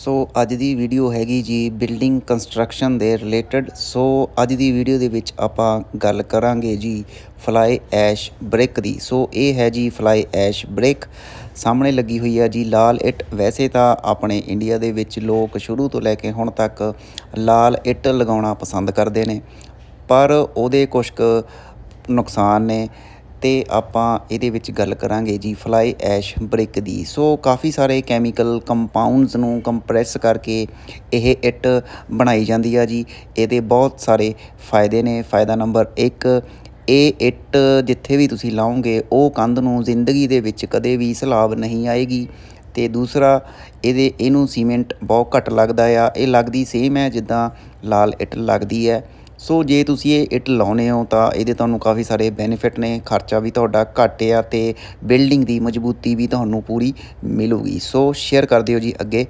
ਸੋ ਅੱਜ ਦੀ ਵੀਡੀਓ ਹੈਗੀ ਜੀ ਬਿਲਡਿੰਗ ਕੰਸਟਰਕਸ਼ਨ ਦੇ ਰਿਲੇਟਡ। ਸੋ ਅੱਜ ਦੀ ਵੀਡੀਓ ਦੇ ਵਿੱਚ ਆਪਾਂ ਗੱਲ ਕਰਾਂਗੇ ਜੀ ਫਲਾਈ ਐਸ਼ ਬ੍ਰਿਕ ਦੀ। ਸੋ ਇਹ ਹੈ ਜੀ ਫਲਾਈ ਐਸ਼ ਬ੍ਰਿਕ। ਸਾਹਮਣੇ ਲੱਗੀ ਹੋਈ ਹੈ ਜੀ ਲਾਲ ਇੱਟ। ਵੈਸੇ ਤਾਂ ਆਪਣੇ ਇੰਡੀਆ ਦੇ ਵਿੱਚ ਲੋਕ ਸ਼ੁਰੂ ਤੋਂ ਲੈ ਕੇ ਹੁਣ ਤੱਕ ਲਾਲ ਇੱਟ ਲਗਾਉਣਾ ਪਸੰਦ ਕਰਦੇ ਨੇ। ਪਰ ਉਹਦੇ ਕੁਝ ਕੁ ਨੁਕਸਾਨ ਨੇ। ਤੇ ਆਪਾਂ ਇਹਦੇ ਵਿੱਚ ਗੱਲ ਕਰਾਂਗੇ ਜੀ ਫਲਾਈ ਐਸ਼ ਬ੍ਰਿਕ ਦੀ। ਸੋ ਕਾਫੀ ਸਾਰੇ ਕੈਮੀਕਲ ਕੰਪਾਊਂਡਸ ਨੂੰ ਕੰਪਰੈਸ ਕਰਕੇ ਇਹ ਇੱਟ ਬਣਾਈ ਜਾਂਦੀ ਆ ਜੀ। ਇਹਦੇ ਬਹੁਤ ਸਾਰੇ ਫਾਇਦੇ ਨੇ। ਫਾਇਦਾ ਨੰਬਰ 1 ਇਹ ਇੱਟ ਜਿੱਥੇ ਵੀ ਤੁਸੀਂ ਲਾਓਗੇ, ਉਹ ਕੰਧ ਨੂੰ ਜ਼ਿੰਦਗੀ ਦੇ ਵਿੱਚ ਕਦੇ ਵੀ ਸਲਾਬ ਨਹੀਂ ਆਏਗੀ। ਤੇ ਦੂਸਰਾ, ਇਹਦੇ, ਇਹਨੂੰ ਸੀਮੈਂਟ ਬਹੁਤ ਘੱਟ ਲੱਗਦਾ ਆ। ਇਹ ਲੱਗਦੀ ਸੇਮ ਹੈ ਜਿੱਦਾਂ ਲਾਲ ਇੱਟ ਲੱਗਦੀ ਹੈ। ਸੋ ਜੇ ਤੁਸੀਂ ਇਹ ਇੱਟ ਲਾਉਨੇ ਹੋ ਤਾਂ ਇਹਦੇ ਤੁਹਾਨੂੰ ਕਾਫੀ ਸਾਰੇ ਬੈਨੀਫਿਟ ਨੇ, ਖਰਚਾ ਵੀ ਤੁਹਾਡਾ ਘੱਟ ਆ ਤੇ ਬਿਲਡਿੰਗ ਦੀ ਮਜ਼ਬੂਤੀ ਵੀ ਤੁਹਾਨੂੰ ਪੂਰੀ ਮਿਲੂਗੀ। ਸੋ ਸ਼ੇਅਰ ਕਰ ਦਿਓ ਜੀ ਅੱਗੇ